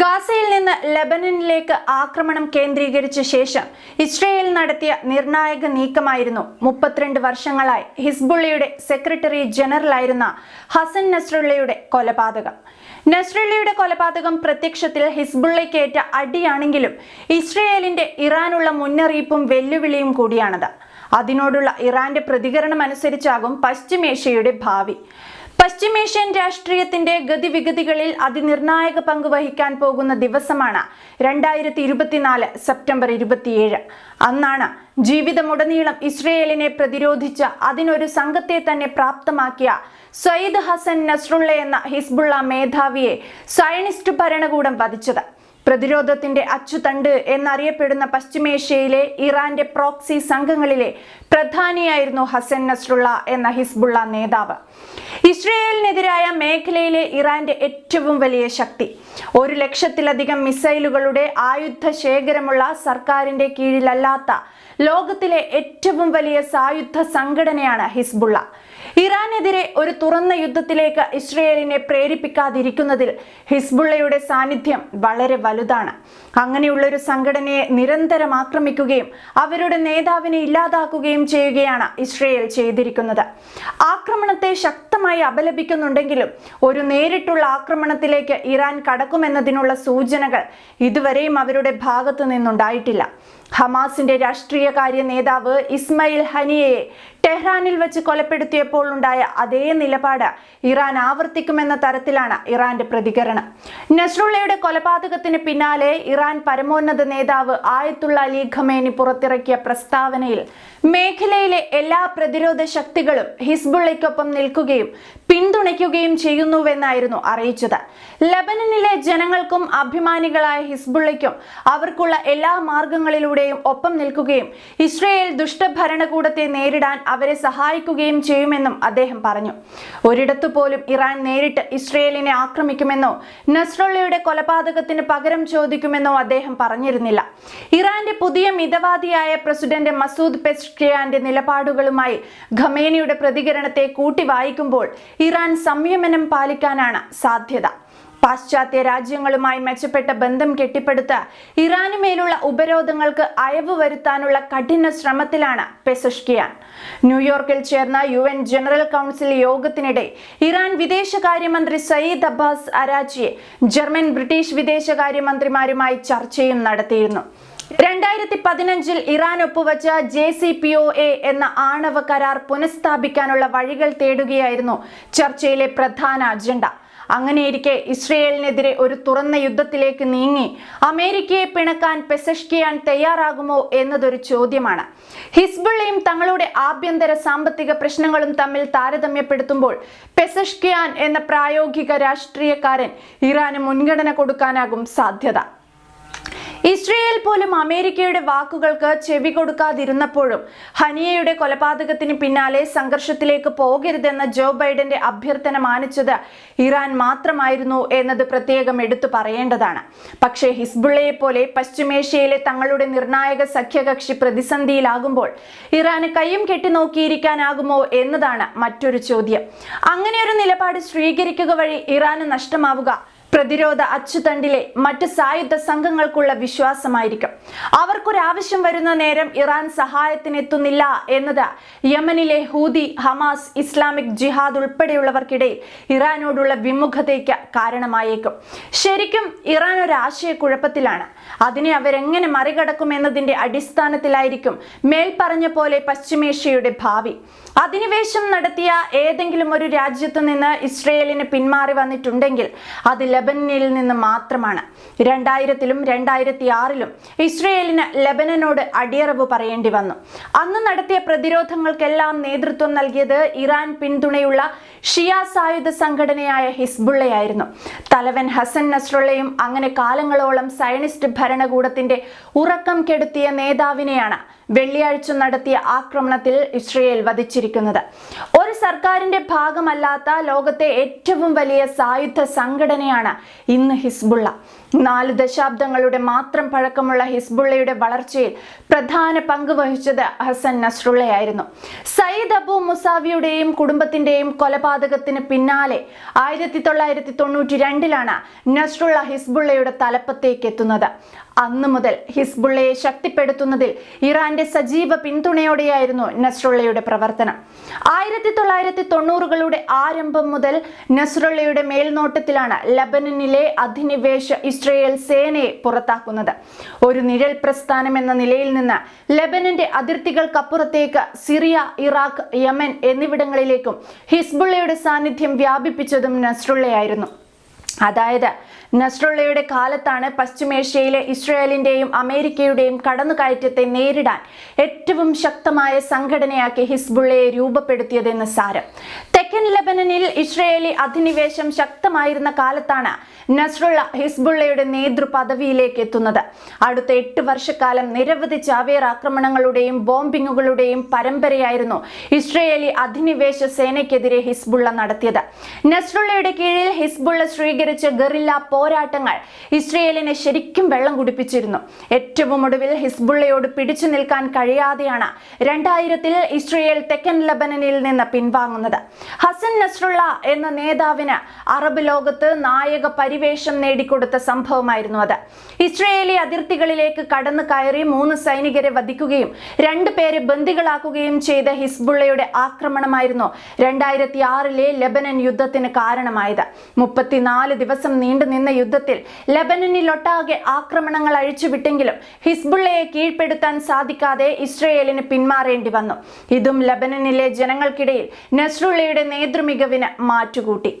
ഗാസയിൽ നിന്ന് ലബനനിലേക്ക് ആക്രമണം കേന്ദ്രീകരിച്ച ശേഷം ഇസ്രയേൽ നടത്തിയ നിർണായക നീക്കമായിരുന്നു മുപ്പത്തിരണ്ട് വർഷങ്ങളായി ഹിസ്ബുള്ളയുടെ സെക്രട്ടറി ജനറലായിരുന്ന ഹസൻ നസ്രുള്ളയുടെ കൊലപാതകം. നസ്രുള്ളയുടെ കൊലപാതകം പ്രത്യക്ഷത്തിൽ ഹിസ്ബുള്ളയ്ക്കേറ്റ അടിയാണെങ്കിലും ഇസ്രയേലിന്റെ ഇറാനുള്ള മുന്നറിയിപ്പും വെല്ലുവിളിയും കൂടിയാണത്. അതിനോടുള്ള ഇറാന്റെ പ്രതികരണം അനുസരിച്ചാകും പശ്ചിമേഷ്യയുടെ ഭാവി. പശ്ചിമേഷ്യൻ രാഷ്ട്രീയത്തിന്റെ ഗതിവിഗതികളിൽ അതിനിർണായക പങ്ക് വഹിക്കാൻ പോകുന്ന ദിവസമാണ് രണ്ടായിരത്തി ഇരുപത്തിനാല് സെപ്റ്റംബർ ഇരുപത്തിയേഴ്. അന്നാണ് ജീവിതമുടനീളം ഇസ്രയേലിനെ പ്രതിരോധിച്ച അതിനൊരു സംഘത്തെ തന്നെ പ്രാപ്തമാക്കിയ സയ്യിദ് ഹസൻ നസ്രുള്ള എന്ന ഹിസ്ബുള്ള മേധാവിയെ സയനിസ്റ്റ് ഭരണകൂടം വധിച്ചത്. പ്രതിരോധത്തിന്റെ അച്ചുതണ്ട് എന്നറിയപ്പെടുന്ന പശ്ചിമേഷ്യയിലെ ഇറാന്റെ പ്രോക്സി സംഘങ്ങളിലെ പ്രധാനിയായിരുന്നു ഹസൻ നസ്രുള്ള എന്ന ഹിസ്ബുള്ള നേതാവ് ഇസ്രയേലിനെതിരായ മേഖലയിലെ ഇറാന്റെ ഏറ്റവും വലിയ ശക്തി. ഒരു ലക്ഷത്തിലധികം മിസൈലുകളുടെ ആയുധ ശേഖരമുള്ള സർക്കാരിന്റെ കീഴിലല്ലാത്ത ലോകത്തിലെ ഏറ്റവും വലിയ സായുധ സംഘടനയാണ് ഹിസ്ബുള്ള. ഇറാനെതിരെ ഒരു തുറന്ന യുദ്ധത്തിലേക്ക് ഇസ്രയേലിനെ പ്രേരിപ്പിക്കാതിരിക്കുന്നതിൽ ഹിസ്ബുള്ളയുടെ സാന്നിധ്യം വളരെ വലുതാണ്. അങ്ങനെയുള്ള ഒരു സംഘടനയെ നിരന്തരം ആക്രമിക്കുകയും അവരുടെ നേതാവിനെ ഇല്ലാതാക്കുകയും ചെയ്യുകയാണ് ഇസ്രയേൽ ചെയ്തിരിക്കുന്നത്. ആക്രമണത്തെ ശക്തമായി അപലപിക്കുന്നുണ്ടെങ്കിലും ഒരു നേരിട്ടുള്ള ആക്രമണത്തിലേക്ക് ഇറാൻ കടക്കുമെന്നതിനുള്ള സൂചനകൾ ഇതുവരെയും അവരുടെ ഭാഗത്തു നിന്നുണ്ടായിട്ടില്ല. ഹമാസിന്റെ രാഷ്ട്രീയകാര്യ നേതാവ് ഇസ്മയിൽ ഹനിയയെ ടെഹ്റാനിൽ വെച്ച് കൊലപ്പെടുത്തിയപ്പോൾ ഉണ്ടായ അതേ നിലപാട് ഇറാൻ ആവർത്തിക്കുമെന്ന തരത്തിലാണ് ഇറാന്റെ പ്രതികരണം. നസ്രുള്ളയുടെ കൊലപാതകത്തിന് പിന്നാലെ ഇറാൻ പരമോന്നത നേതാവ് ആയത്തുള്ള അലി ഖമേനി പുറത്തിറക്കിയ പ്രസ്താവനയിൽ മേഖലയിലെ എല്ലാ പ്രതിരോധ ശക്തികളും ഹിസ്ബുള്ളയ്ക്കൊപ്പം നിൽക്കുകയും പിന്തുണയ്ക്കുകയും ചെയ്യുന്നുവെന്നായിരുന്നു അറിയിച്ചത്. ലബനനിലെ ജനങ്ങൾക്കും അഭിമാനികളായ ഹിസ്ബുള്ളയ്ക്കും അവർക്കുള്ള എല്ലാ മാർഗങ്ങളിലൂടെയും ഒപ്പം നിൽക്കുകയും ഇസ്രയേൽ ദുഷ്ടഭരണകൂടത്തെ നേരിടാൻ അവരെ സഹായിക്കുകയും ചെയ്യുമെന്നും അദ്ദേഹം പറഞ്ഞു. ഒരിടത്തു പോലും ഇറാൻ നേരിട്ട് ഇസ്രയേലിനെ ആക്രമിക്കുമെന്നോ നസ്രുള്ളയുടെ കൊലപാതകത്തിന് പകരം ചോദിക്കുമെന്നോ അദ്ദേഹം പറഞ്ഞിരുന്നില്ല. ഇറാന്റെ പുതിയ മിതവാദിയായ പ്രസിഡന്റ് മസൂദ് പെസ്ട്രിയാന്റെ നിലപാടുകളുമായി ഖമേനിയുടെ പ്രതികരണത്തെ കൂട്ടി വായിക്കുമ്പോൾ ഇറാൻ സംയമനം പാലിക്കാനാണ് സാധ്യത. പാശ്ചാത്യ രാജ്യങ്ങളുമായി മെച്ചപ്പെട്ട ബന്ധം കെട്ടിപ്പടുത്ത് ഇറാനുമേലുള്ള ഉപരോധങ്ങൾക്ക് അയവ് വരുത്താനുള്ള കഠിന ശ്രമത്തിലാണ് പെസഷ്കിയാൻ. ന്യൂയോർക്കിൽ ചേർന്ന യു എൻ ജനറൽ കൗൺസിൽ യോഗത്തിനിടെ ഇറാൻ വിദേശകാര്യമന്ത്രി സയ്യിദ് അബ്ബാസ് അരാച്ചിയെ ജർമ്മൻ ബ്രിട്ടീഷ് വിദേശകാര്യമന്ത്രിമാരുമായി ചർച്ചയും നടത്തിയിരുന്നു. രണ്ടായിരത്തി പതിനഞ്ചിൽ Iran ഒപ്പുവച്ച J C P O A എന്ന ആണവ കരാർ പുനഃസ്ഥാപിക്കാനുള്ള വഴികൾ തേടുകയായിരുന്നു ചർച്ചയിലെ പ്രധാന അജണ്ട. അങ്ങനെയിരിക്കെ ഇസ്രയേലിനെതിരെ ഒരു തുറന്ന യുദ്ധത്തിലേക്ക് നീങ്ങി. അമേരിക്കയെ പിണക്കാൻ പെസഷ്കിയാൻ തയ്യാറാകുമോ എന്നതൊരു ചോദ്യമാണ്. ഹിസ്ബുള്ളയും തങ്ങളുടെ ആഭ്യന്തര സാമ്പത്തിക പ്രശ്നങ്ങളും തമ്മിൽ താരതമ്യപ്പെടുത്തുമ്പോൾ പെസഷ്കിയാൻ എന്ന പ്രായോഗിക രാഷ്ട്രീയക്കാരൻ ഇറാന് മുൻഗണന കൊടുക്കാനാകും സാധ്യത. ഇസ്രയേൽ പോലും അമേരിക്കയുടെ വാക്കുകൾക്ക് ചെവി കൊടുക്കാതിരുന്നപ്പോഴും ഹനിയയുടെ കൊലപാതകത്തിന് പിന്നാലെ സംഘർഷത്തിലേക്ക് പോകരുതെന്ന ജോ ബൈഡന്റെ അഭ്യർത്ഥന മാനിച്ചത് ഇറാൻ മാത്രമായിരുന്നു എന്നത് പ്രത്യേകം എടുത്തു പറയേണ്ടതാണ്. പക്ഷേ ഹിസ്ബുള്ളയെ പോലെ പശ്ചിമേഷ്യയിലെ തങ്ങളുടെ നിർണായക സഖ്യകക്ഷി പ്രതിസന്ധിയിലാകുമ്പോൾ ഇറാന് കൈയും കെട്ടി നോക്കിയിരിക്കാനാകുമോ എന്നതാണ് മറ്റൊരു ചോദ്യം. അങ്ങനെയൊരു നിലപാട് സ്വീകരിക്കുക വഴി ഇറാന് നഷ്ടമാവുക പ്രതിരോധ അച്ചുതണ്ടിലെ മറ്റ് സായുധ സംഘങ്ങൾക്കുള്ള വിശ്വാസമായിരിക്കും. അവർക്കൊരാവശ്യം വരുന്ന നേരം ഇറാൻ സഹായത്തിനെത്തുന്നില്ല എന്നത് യമനിലെ ഹൂതി ഹമാസ് ഇസ്ലാമിക് ജിഹാദ് ഉൾപ്പെടെയുള്ളവർക്കിടയിൽ ഇറാനോടുള്ള വിമുഖതയ്ക്ക് കാരണമായേക്കും. ശരിക്കും ഇറാൻ ഒരു ആശയക്കുഴപ്പത്തിലാണ് അതിനെ അവരെങ്ങനെ മറികടക്കും എന്നതിന്റെ അടിസ്ഥാനത്തിലായിരിക്കും മേൽപ്പറഞ്ഞ പോലെ പശ്ചിമേഷ്യയുടെ ഭാവി. അധിനിവേശം നടത്തിയ ഏതെങ്കിലും ഒരു രാജ്യത്തു നിന്ന് ഇസ്രയേലിന് പിന്മാറി വന്നിട്ടുണ്ടെങ്കിൽ അത് ലബനനിൽ നിന്ന് മാത്രമാണ്. രണ്ടായിരത്തിലും രണ്ടായിരത്തി ആറിലും ഇസ്രയേലിന് ലബനനോട് അടിയറവ് പറയേണ്ടി വന്നു. അന്ന് നടത്തിയ പ്രതിരോധങ്ങൾക്കെല്ലാം നേതൃത്വം നൽകിയത് ഇറാൻ പിന്തുണയുള്ള ഷിയ സായുധ സംഘടനയായ ഹിസ്ബുള്ളയായിരുന്നു. തലവൻ ഹസൻ നസ്രുള്ളയും അങ്ങനെ കാലങ്ങളോളം സയനിസ്റ്റ് ഭരണകൂടത്തിന്റെ ഉറക്കം കെടുത്തിയ നേതാവിനെയാണ് വെള്ളിയാഴ്ച നടത്തിയ ആക്രമണത്തിൽ ഇസ്രയേൽ വധിച്ചിരിക്കുന്നത്. സർക്കാരിന്റെ ഭാഗമല്ലാത്ത ലോകത്തെ ഏറ്റവും വലിയ സായുധ സംഘടനയാണ് ഇന്ന് ഹിസ്ബുള്ള. നാല് ദശാബ്ദങ്ങളുടെ മാത്രം പഴക്കമുള്ള ഹിസ്ബുള്ളയുടെ വളർച്ചയിൽ പ്രധാന പങ്ക് വഹിച്ചത് ഹസൻ നസ്രുള്ളയായിരുന്നു. സയ്യിദ് അബു മുസാവിയുടെയും കുടുംബത്തിന്റെയും കൊലപാതകത്തിന് പിന്നാലെ ആയിരത്തി തൊള്ളായിരത്തി തൊണ്ണൂറ്റി രണ്ടിലാണ് നസ്രുള്ള ഹിസ്ബുള്ളയുടെ തലപ്പത്തേക്ക് എത്തുന്നത്. അന്നു മുതൽ ഹിസ്ബുള്ളയെ ശക്തിപ്പെടുത്തുന്നതിൽ ഇറാന്റെ സജീവ പിന്തുണയോടെയായിരുന്നു നസ്രുള്ളയുടെ പ്രവർത്തനം. ആയിരത്തി തൊള്ളായിരത്തി തൊണ്ണൂറുകളുടെ ആരംഭം മുതൽ നസ്രുള്ളയുടെ മേൽനോട്ടത്തിലാണ് ലബനനിലെ അധിനിവേശ ഇസ്രയേൽ സേനയെ പുറത്താക്കുന്നത്. ഒരു നിഴൽ പ്രസ്ഥാനം എന്ന നിലയിൽ നിന്ന് ലബനന്റെ അതിർത്തികൾക്കപ്പുറത്തേക്ക് സിറിയ ഇറാഖ് യമൻ എന്നിവിടങ്ങളിലേക്കും ഹിസ്ബുള്ളയുടെ സാന്നിധ്യം വ്യാപിപ്പിച്ചതും നസ്രുള്ളയായിരുന്നു. അതായത് നസ്രുള്ളയുടെ കാലത്താണ് പശ്ചിമേഷ്യയിലെ ഇസ്രയേലിന്റെയും അമേരിക്കയുടെയും കടന്നുകയറ്റത്തെ നേരിടാൻ ഏറ്റവും ശക്തമായ സംഘടനയാക്കി ഹിസ്ബുള്ളയെ രൂപപ്പെടുത്തിയതെന്ന് സാരം. തെക്കൻ ലബനനിൽ ഇസ്രയേലി അധിനിവേശം ശക്തമായിരുന്ന കാലത്താണ് നസ്രുള്ള ഹിസ്ബുള്ളയുടെ നേതൃപദവിയിലേക്ക് എത്തുന്നത്. അടുത്ത എട്ട് വർഷക്കാലം നിരവധി ചാവേർ ആക്രമണങ്ങളുടെയും ബോംബിങ്ങുകളുടെയും പരമ്പരയായിരുന്നു ഇസ്രയേലി അധിനിവേശ സേനയ്ക്കെതിരെ ഹിസ്ബുള്ള നടത്തിയത്. നസ്രുള്ളയുടെ കീഴിൽ ഹിസ്ബുള്ള സ്വീകരിച്ച ഗറില്ല പോരാട്ടങ്ങൾ ഇസ്രയേലിനെ ശരിക്കും വെള്ളം കുടിപ്പിച്ചിരുന്നു. ഏറ്റവും ഒടുവിൽ ഹിസ്ബുള്ളയോട് പിടിച്ചു നിൽക്കാൻ കഴിയാതെയാണ് രണ്ടായിരത്തിൽ ഇസ്രയേൽ തെക്കൻ ലബനനിൽ നിന്ന് പിൻവാങ്ങുന്നത്. ഹസൻ നസ്രുള്ള എന്ന നേതാവിന് അറബ് ലോകത്ത് നായക പരിവേഷം നേടിക്കൊടുത്ത സംഭവമായിരുന്നു അത്. ഇസ്രയേലി അതിർത്തികളിലേക്ക് കടന്നു കയറി മൂന്ന് സൈനികരെ വധിക്കുകയും രണ്ടു പേരെ ബന്ദികളാക്കുകയും ചെയ്ത ഹിസ്ബുള്ളയുടെ ആക്രമണമായിരുന്നു രണ്ടായിരത്തി ആറിലെ ലെബനൻ യുദ്ധത്തിന് കാരണമായത്. മുപ്പത്തിനാല് ദിവസം നീണ്ടുനിന്ന യുദ്ധത്തിൽ ലെബനനിലൊട്ടാകെ ആക്രമണങ്ങൾ അഴിച്ചുവിട്ടെങ്കിലും ഹിസ്ബുള്ളയെ കീഴ്പ്പെടുത്താൻ സാധിക്കാതെ ഇസ്രയേലിന് പിന്മാറേണ്ടി വന്നു. ഇതും ലെബനനിലെ ജനങ്ങൾക്കിടയിൽ നസ്രുള്ളയുടെ നേതൃമികവിന് മാറ്റുകൂട്ടി